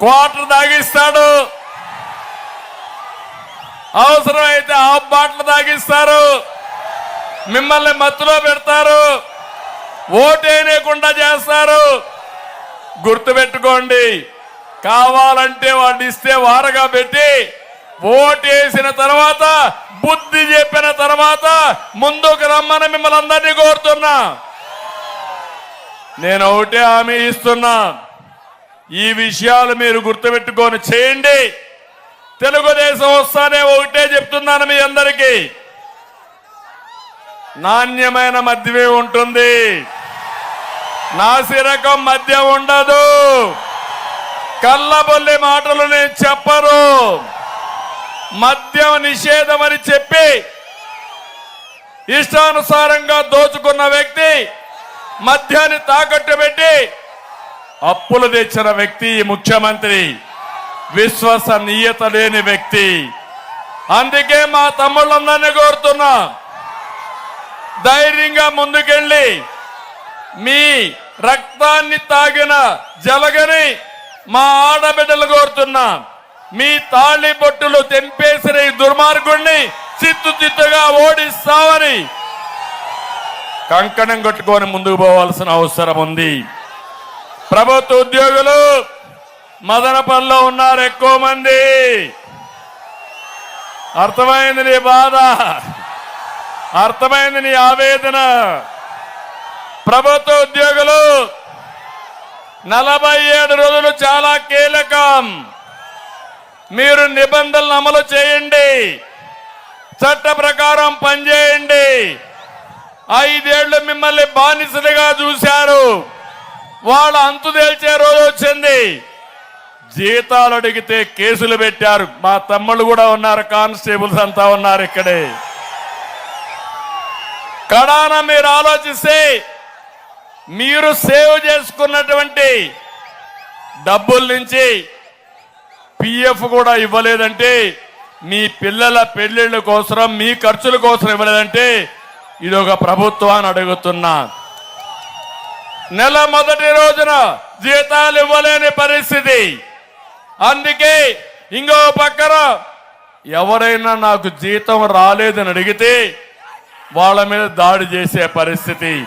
Quarter తాగిస్తాడు. అవసరమైతే half bottle తాగిస్తారు. మిమ్మల్ని మత్తులో పెడతారు. ఓటేయకుండా చేస్తారు. గుర్తుపెట్టుకోండి కావాలంటే వాళ్ళు ఇస్తే వారగా పెట్టి ఓటేసిన తర్వాత బుద్ధి చెప్పిన తర్వాత ముందుకు రమ్మని మిమ్మల్ని అందరినీ కోరుతున్నా. నేను ఒకటే హామీ ఇస్తున్నా. ఈ విషయాలు మీరు గుర్తుపెట్టుకొని చేయండి. తెలుగుదేశం వస్తానే ఒకటే చెప్తున్నాను మీ అందరికీ. నాణ్యమైన మద్యమే ఉంటుంది. నాసిరకం మద్యం ఉండదు. కళ్ళబొల్లి మాటలు నేను చెప్పరు. మద్యం నిషేధం అని చెప్పి ఇష్టానుసారంగా దోచుకున్న వ్యక్తి మద్యాన్ని తాకట్టు పెట్టి అప్పులు తెచ్చిన వ్యక్తి ముఖ్యమంత్రి. విశ్వసనీయత లేని వ్యక్తి. అందుకే మా తమ్ముళ్ళందరినీ కోరుతున్నా. ధైర్యంగా ముందుకెళ్ళి మీ రక్తాన్ని తాగిన జలగని మా ఆడబిడ్డలు కోరుతున్నా. మీ తాళి బొట్టులు తెంపేసిన ఈ దుర్మార్గుణ్ణి చిత్తుచిత్తుగా ఓడిస్తామని కంకణం కట్టుకొని ముందుకు పోవాల్సిన అవసరం ఉంది. ప్రభుత్వ ఉద్యోగులు మదనపల్లిలో ఉన్నారు ఎక్కువ మంది. అర్థమైంది నీ బాధ? అర్థమైంది నీ ఆవేదన? ప్రభుత్వ ఉద్యోగులు నలభై ఏడు రోజులు చాలా కీలకం. మీరు నిబంధనలు అమలు చేయండి. చట్ట ప్రకారం పనిచేయండి. ఐదేళ్ళు మిమ్మల్ని బానిసలుగా చూశారు. వాళ్ళ అంతు తేల్చే రోజు వచ్చింది. జీతాలు అడిగితే కేసులు పెట్టారు. మా తమ్ముళ్ళు కూడా ఉన్నారు కానిస్టేబుల్స్ అంతా ఉన్నారు ఇక్కడే. కడాన మీరు ఆలోచిస్తే మీరు సేవ్ చేసుకున్నటువంటి డబ్బుల నుంచి పిఎఫ్ కూడా ఇవ్వలేదంటే మీ పిల్లల పెళ్ళిళ్ళ కోసం మీ ఖర్చుల కోసం ఇవ్వలేదంటే ఇది ఒక ప్రభుత్వాన్ని అడుగుతున్నా. నెల మొదటి రోజున జీతాలు ఇవ్వలేని పరిస్థితి. అందుకే ఇంకో పక్కన ఎవరైనా నాకు జీతం రాలేదని అడిగితే వాళ్ళ మీద దాడి చేసే పరిస్థితి.